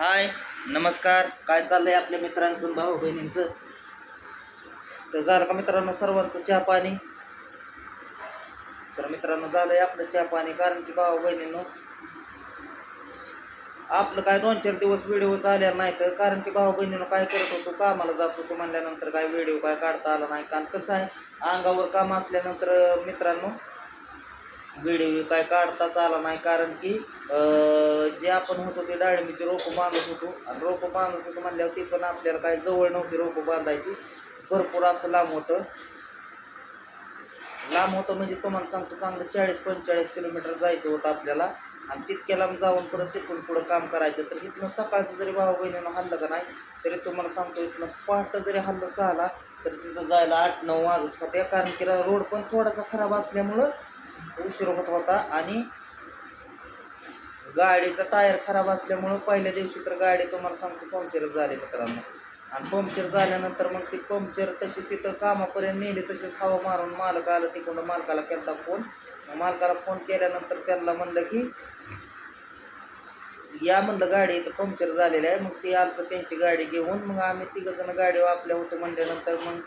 हाय नमस्कार. काय चाललंय आपल्या मित्रांचं भाऊ बहिणींचं? तर झालं का मित्रांनो सर्वांचं चहा पाणी? तर मित्रांनो झालंय आपलं चहा पाणी कारण की भाऊ बहिणींनो आपलं काय दोन चार दिवस व्हिडिओ आल्या नाही तर कारण की भाऊ बहिणीनं काय करत होतो कामाला जात होतो म्हणल्यानंतर काय व्हिडिओ काय काढता आला नाही. कारण कसं आहे अंगावर काम असल्यानंतर मित्रांनो व्हिडिओ काय काढताच आला नाही कारण की जे आपण होतो ते डाळिंबीचे रोपं बांधत होतो. आणि रोपं बांधत होतो म्हणल्यावर ती पण आपल्याला काय जवळ नव्हती रोपं बांधायची. भरपूर असं लांब होतं. लांब होतं म्हणजे तुम्हाला सांगतो चांगलं चाळीस पंचेचाळीस किलोमीटर जायचं होतं आपल्याला. आणि तितक्या लांब जाऊन परत तिथून पुढं काम करायचं. तर इथनं सकाळचं जरी भाऊ बहिणीनं हल्लं का नाही तरी तुम्हाला सांगतो इथनं पहाटं जरी हल्लं सहाला तर तिथं जायला आठ नऊ वाजत होत्या कारण की रोड पण थोडासा खराब असल्यामुळं उशीर होत होता आणि गाडीचा टायर खराब असल्यामुळं पहिल्या दिवशी तर गाडी तुम्हाला सांगतो पंक्चर झाली मित्रांनो. आणि पंक्चर झाल्यानंतर मग ती पंक्चर तशी तिथं कामापर्यंत नेली तशीच हवा मारून मालक आलं तिकडं मालकाला केला फोन. मालकाला फोन केल्यानंतर त्यांना म्हणलं की या म्हणलं गाडी इथं पंक्चर झालेली आहे. मग ती आलं तर त्यांची गाडी घेऊन. मग आम्ही तिघं जण गाडी वापल्या होतो म्हणल्यानंतर मग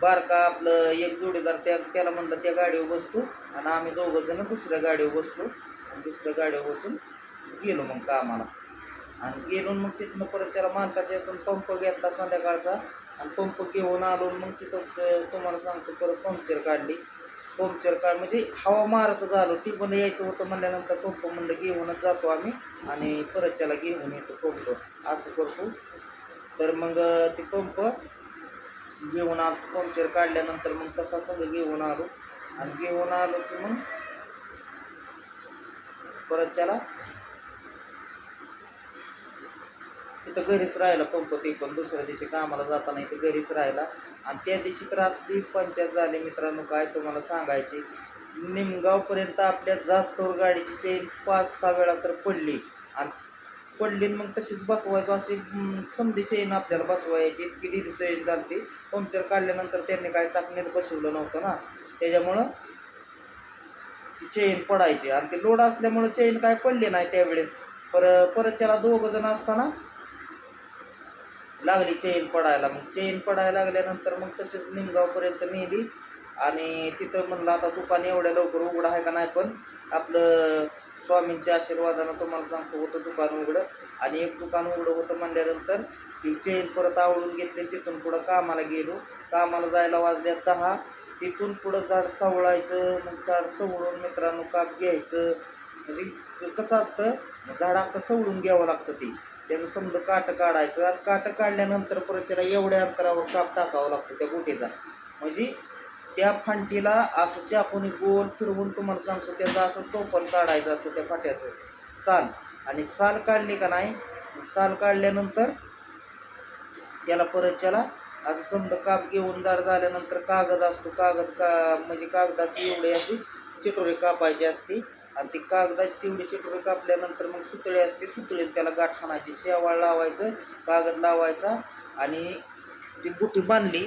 बारका आपलं एक जोडीदार त्या त्याला म्हणलं त्या गाडीवर बसतो आणि आम्ही दोघं जण दुसऱ्या गाडीवर बसलो. आणि दुसऱ्या गाडीवर बसून गेलो मग कामाला. आणि गेलो मग तिथनं परत त्याला मालकाच्या इथून पंप घेतला संध्याकाळचा. आणि पंप घेऊन आलो मग तिथं तुम्हाला सांगतो परत पंक्चर काढली. पंक्चर काढ म्हणजे हवा मारतच आलो टिपण यायचं होतं म्हणल्यानंतर पंप म्हणलं घेऊनच जातो आम्ही. आणि परत त्याला घेऊन येतो पंप. असं करतो. तर मग ते पंप घेऊन आलो पंक्चर काढल्यानंतर मग तसा सगळं घेऊन आलो. आणि घेऊन आलो की मग परत त्याला तिथं घरीच राहिला पंप ते पण दुसऱ्या दिवशी कामाला जाताना इथं घरीच राहिला आणि त्या दिवशी तर असली पंचायत झाली मित्रांनो काय तुम्हाला सांगायची. निमगावपर्यंत आपल्या जास्तवर गाडीची चेन पाच सहा वेळा तर पडली. आणि पडली आणि मग तशीच बसवायचो. अशी समधी चेन आपल्याला बसवायची. इतकी डिझी चेन झाली पंक्चर काढल्यानंतर त्यांनी काय चाकणीत बसवलं नव्हतं ना. त्याच्यामुळं ती चेन पडायची. आणि ते लोड असल्यामुळं चेन काय पडली नाही त्यावेळेस. पर परत त्याला दोघं जण असताना लागली चेन पडायला. मग चेन पडायला लागल्यानंतर मग तसेच निमगावपर्यंत नेली. आणि तिथं म्हणलं आता दुकान एवढ्या लवकर उघडं आहे का नाही पण आपलं स्वामींच्या आशीर्वादानं तुम्हाला सांगतो होतं दुकान उघडं आणि एक दुकान उघडं होतं म्हणल्यानंतर ती चेन परत आवडून घेतली तिथून पुढं कामाला गेलो. कामाला जायला वाजल्या दहा. तिथून पुढं झाड सवळायचं मग झाड सवळून मित्रांनो काप घ्यायचं. म्हणजे कसं असतं झाड आता सवळून घ्यावं लागतं ते. त्याचं समजा काटं काढायचं आणि काटं काढल्यानंतर परत त्याला एवढ्या अंतरावर काप टाकावं लागतं त्या गोटीचा म्हणजे त्या फांटीला असं चाकून गोल फिरवून तुम्हाला सांगतो त्याचा असं टोपण काढायचं असतं त्या फाट्याचं. साल. आणि साल काढली का नाही? साल काढल्यानंतर त्याला परत त्याला असं समजा काप घेऊन जाड झाल्यानंतर कागद असतो कागद का म्हणजे कागदाची एवढी अशी चिटोरी कापायची असते. आणि ती कागदाची तेवढी चिटोरी कापल्यानंतर मग सुतळी असते सुतळीत त्याला गाठ आणायची शेवाळ लावायचं कागद लावायचा. आणि ती गुटी बांधली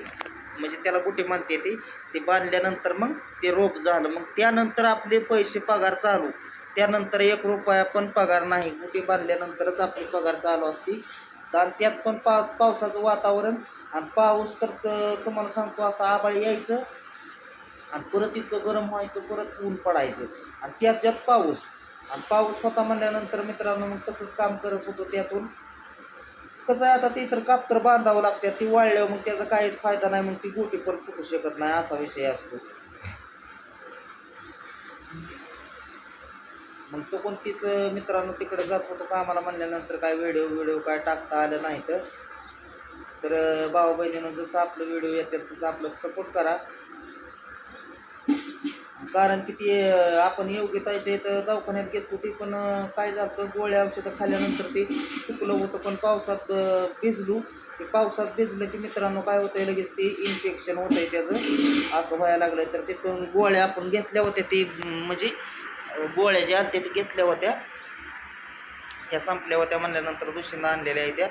म्हणजे त्याला गुटी बांधते ती ते बांधल्यानंतर मग ते रोप झालं. मग त्यानंतर आपले पैसे पगार चालू. त्यानंतर एक रुपया पण पगार नाही. गुटी बांधल्यानंतरच आपली पगार चालू असती. आणि त्यात पण पा पावसाचं वातावरण. आणि पाऊस तर तुम्हाला सांगतो असं आबाळ यायचं. आणि परत इतकं गरम व्हायचं परत ऊन पडायचं. आणि त्यात त्यात पाऊस. आणि पाऊस होता म्हणल्यानंतर मित्रांनो मग तसंच काम करत होतो त्यातून. कसं आहे आता ती तर कापतर बांधावं लागते ती वाळल्यावर मग त्याचा काहीच फायदा नाही मग ती गोटी पण फुटू शकत नाही असा विषय असतो. मग तो कोणतीच मित्रांनो तिकडे जात होतो कामाला म्हणल्यानंतर काय व्हिडिओ व्हिडिओ काय टाकता आलं नाही तर. तर भाऊ बहिणीनं जसं आपलं व्हिडिओ येतात तसं आपलं सपोर्ट करा. कारण की ते योग्य आपण योग्यताच्या इथं दवाखान्यात घेतो ती पण काय झालं गोळ्या औषधं खाल्ल्यानंतर ते चुकलं होतं पण पावसात भिजलो. ते पावसात भिजलं की मित्रांनो काय होतंय लगेच ते इन्फेक्शन होतंय त्याचं. असं व्हायला लागलं तर तिथून गोळ्या आपण घेतल्या होत्या ते म्हणजे गोळ्या ज्या त्या घेतल्या होत्या. त्या संपल्या होत्या म्हणल्यानंतर दुसऱ्यांदा आणलेल्या आहे त्या.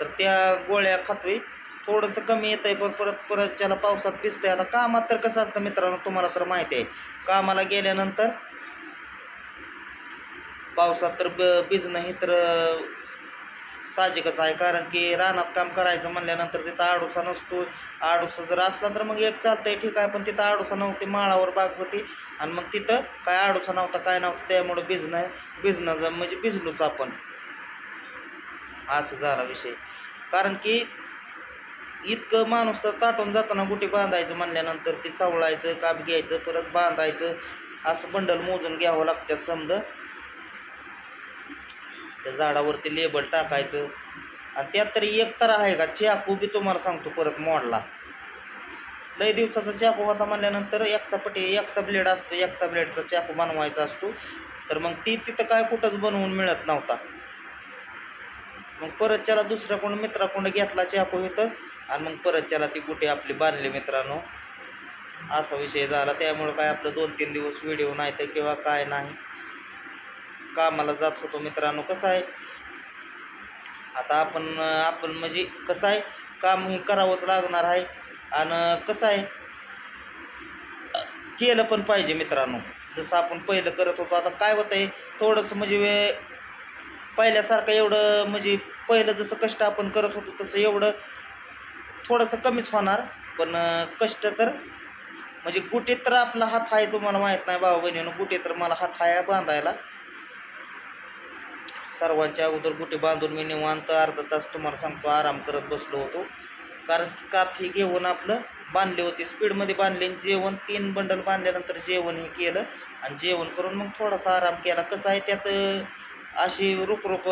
तर त्या गोळ्या खातोय. थोडंसं कमी येतं आहे पण परत परत ज्याला पावसात भिजतंय. आता कामात तर कसं असतं मित्रांनो तुम्हाला तर माहिती आहे. कामाला गेल्यानंतर पावसात तर ब भिजणं हे तर साहजिकच आहे. कारण की रानात काम करायचं म्हणल्यानंतर तिथं आडूसा नसतो आडूसा जर असला तर मग एक चालतंय ठीक आहे. पण तिथं आडूसा नव्हती माळावर बाग होती. आणि मग तिथं काय आडूसा नव्हता काय नव्हतं त्यामुळं भिजणं भिजणं म्हणजे भिजलोच आपण. असं झाला विषय. कारण की इतकं माणूस तर ताटून जाताना गुटी बांधायचं म्हणल्यानंतर ती सावळायचं काप घ्यायचं परत बांधायचं. असं बंडल मोजून घ्यावं लागतात समजा. त्या झाडावरती लेबल टाकायचं. आणि त्यात तरी एक तर आहे का चाकू बी तुम्हाला सांगतो परत मोडला. लय दिवसाचा चाकू होता म्हणल्यानंतर एकसा पटी एकसा ब्लेड असतो एकसा ब्लेडचा चाकू बनवायचा असतो. तर मग ती तिथं काय कुठंच बनवून मिळत नव्हता. मग परत त्याला दुसऱ्या कोण मित्राकडून घेतला चाकू इथंच आणि मग परत त्याला ती कुठे आपली बांधली मित्रांनो. असा विषय झाला. त्यामुळं काय आपलं दोन तीन दिवस व्हिडिओ नाही तर किंवा काय नाही. कामाला जात होतो मित्रांनो. कसं आहे? आता आपण आपण म्हणजे कसं आहे? काम हे करावंच लागणार आहे. आणि कसं आहे? केलं पण पाहिजे मित्रांनो. जसं आपण पहिलं करत होतो आता काय होतं आहे थोडंसं म्हणजे वे पहिल्यासारखं एवढं म्हणजे पहिलं जसं कष्ट आपण करत होतो तसं एवढं थोडंसं कमीच होणार पण कष्ट तर म्हणजे कुठे तर आपला हात आहे तुम्हाला माहीत नाही भाऊ बहिणीनं कुठे तर मला हात आहे बांधायला. सर्वांच्या अगोदर गुटे बांधून मी निवांत अर्धा तास तुम्हाला सांगतो आराम करत बसलो होतो. कारण की काप ही घेऊन आपलं बांधले होते स्पीडमध्ये बांधले आणि जेवण तीन बंडल बांधल्यानंतर जेवण हे केलं आणि जेवण करून मग थोडासा आराम केला. कसं आहे त्यात अशी रुकरुक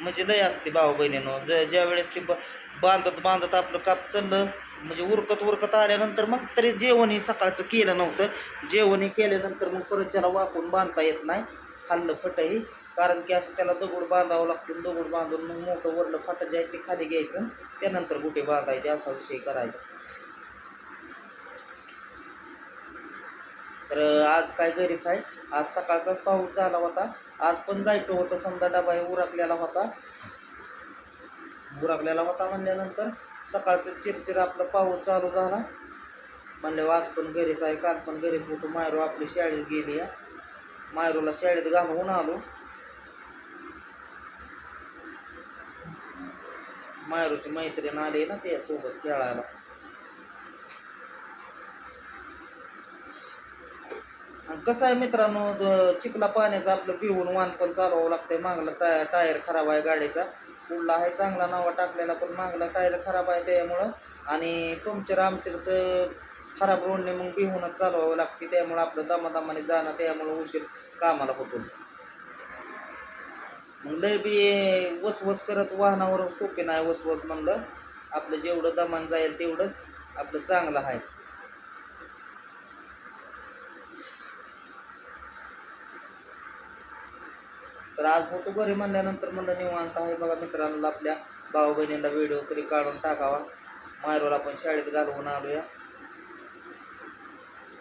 म्हणजे लय असते भाऊ बहिणीनं ज ज्या वेळेस ती ब बांधत बांधत आपलं काप चाललं. म्हणजे उरकत उरकत आल्यानंतर मग तरी जेवण हे सकाळचं केलं नव्हतं. जेवण हे केल्यानंतर मग परत त्याला वाकून बांधता येत नाही. खाल्लं फटही. कारण की असं त्याला दगड बांधावं लागतं. दगड बांधून मग मोठं वरलं फाटं जे आहे ते खाली घ्यायचं. त्यानंतर गुटे बांधायचे असा विषय करायचा. तर आज काय घरीच आहे. आज सकाळचाच पाऊस झाला होता. आज पण जायचं होतं. समजा डबा हे उरकलेला होता. उरकलेला होता म्हणल्यानंतर सकाळचं चिरचिर आपलं पाऊस चालू झाला. म्हणले आज पण घरीच आहे काल पण घरीच होतो. मायरू आपली शाळेत गेली आहे. मायरूला शाळेत घालवून आलो. मायरूची मैत्रीण आली ना त्यासोबत खेळायला. आणि कसं आहे मित्रांनो चिखला पाण्याचं आपलं पिऊन वाण पण चालवावं लागतंय. मागला टाय टायर खराब आहे गाडीचा. पुढला आहे. चांगला नावा टाकलेला पण मागला टायर खराब आहे त्यामुळं. आणि पंक्चर आमचरचं खराब रोडने मग बिहूनच चालवावं लागते त्यामुळं आपलं दमादमाने जाणं त्यामुळं उशीर कामाला होतोच. मग लय बी वसवस करत वाहनावर सोपे नाही वसवस म्हणलं. आपलं जेवढं दमान जाईल तेवढंच आपलं चांगलं आहे. तर आज होतो घरी म्हणल्यानंतर म्हणलं निवांत आहे. बघा मित्रांनो आपल्या भाऊ बहिणींना व्हिडिओ तरी काढून टाकावा. मायरोला पण शाळेत घालवून आलोया.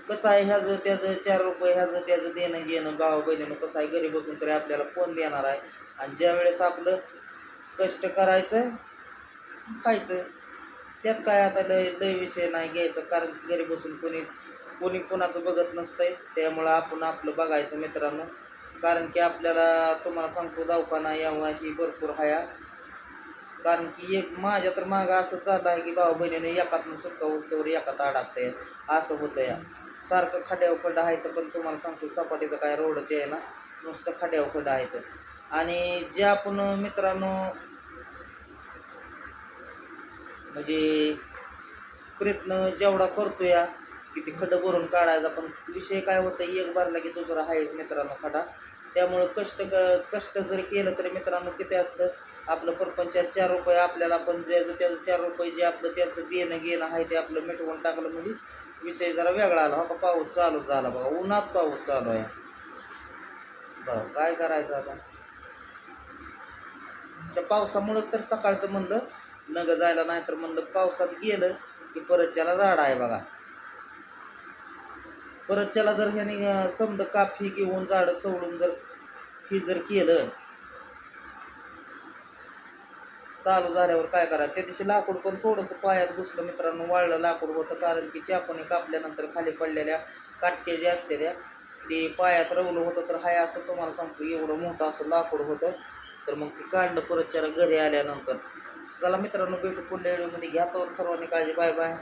कसं आहे ह्याचं त्याचं चार रुपये ह्याचं त्याचं देणं घेणं भाऊ बहिणीनं कसं आहे घरी बसून तरी आपल्याला फोन देणार आहे. आणि ज्या वेळेस आपलं कष्ट करायचं खायचं त्यात काय आता लय लय विषय नाही घ्यायचं कारण घरी बसून कोणी कोणी कोणाचं बघत नसतंय. त्यामुळं आपण आपलं बघायचं मित्रांनो. कारण की आपल्याला तुम्हाला सांगतो दवाखाना यावं ही भरपूर हया. कारण की एक माझ्या तर मागं असं चाललं आहे की भाऊ बहिणीने एकातनं सुटका वस्तूवर एकात अडकतंय. असं होतं या सारखं खड्यावर खड्डा आहे तर पण तुम्हाला सांगतो सपाटीचं काय रोडच आहे ना नुसतं खड्यावर खड्डा आहे तर. आणि जे आपण मित्रांनो म्हणजे प्रयत्न जेवढा करतो या की ते खड्डं भरून काढायचा पण विषय काय होतं एक भरला की दुसरा आहेच मित्रांनो खडा. त्यामुळं कष्ट क कष्ट जरी केलं तरी मित्रांनो किती असतं? आपलं परपंचात चार रुपये आपल्याला पण जे त्याचं चार रुपये जे आपलं त्याचं देणं घेणं आहे ते आपलं मिटवून टाकलं म्हणजे विषय जरा वेगळा आला. हो पाऊस चालू झाला बघा उन्हात पाऊस चालू आहे. बरं काय करायचं आता? त्या पावसामुळंच तर सकाळचं म्हणलं नग जायला नाही तर म्हणलं पावसात गेलं की परत त्याला राड आहे बघा. परत त्याला जर ह्याने अं, समजा घेऊन झाडं सोडून जर हे जर केलं चालू झाल्यावर काय करा त्या दिवशी लाकूड पण थोडंसं पायात घुसलं मित्रांनो वाळलं लाकूड होतं कारण की चापूने कापल्यानंतर खाली पडलेल्या काटके जे असते त्या ते पायात रवलं होतं तर हाय असं तुम्हाला सांगतो एवढं मोठं असं लाकूड होतं तर मग ते काढलं परत त्याला घरी आल्यानंतर. चला मित्रांनो भेटू पुढल्या व्हिडिओमध्ये घ्या तर सर्वांनी काळजी बाय बाय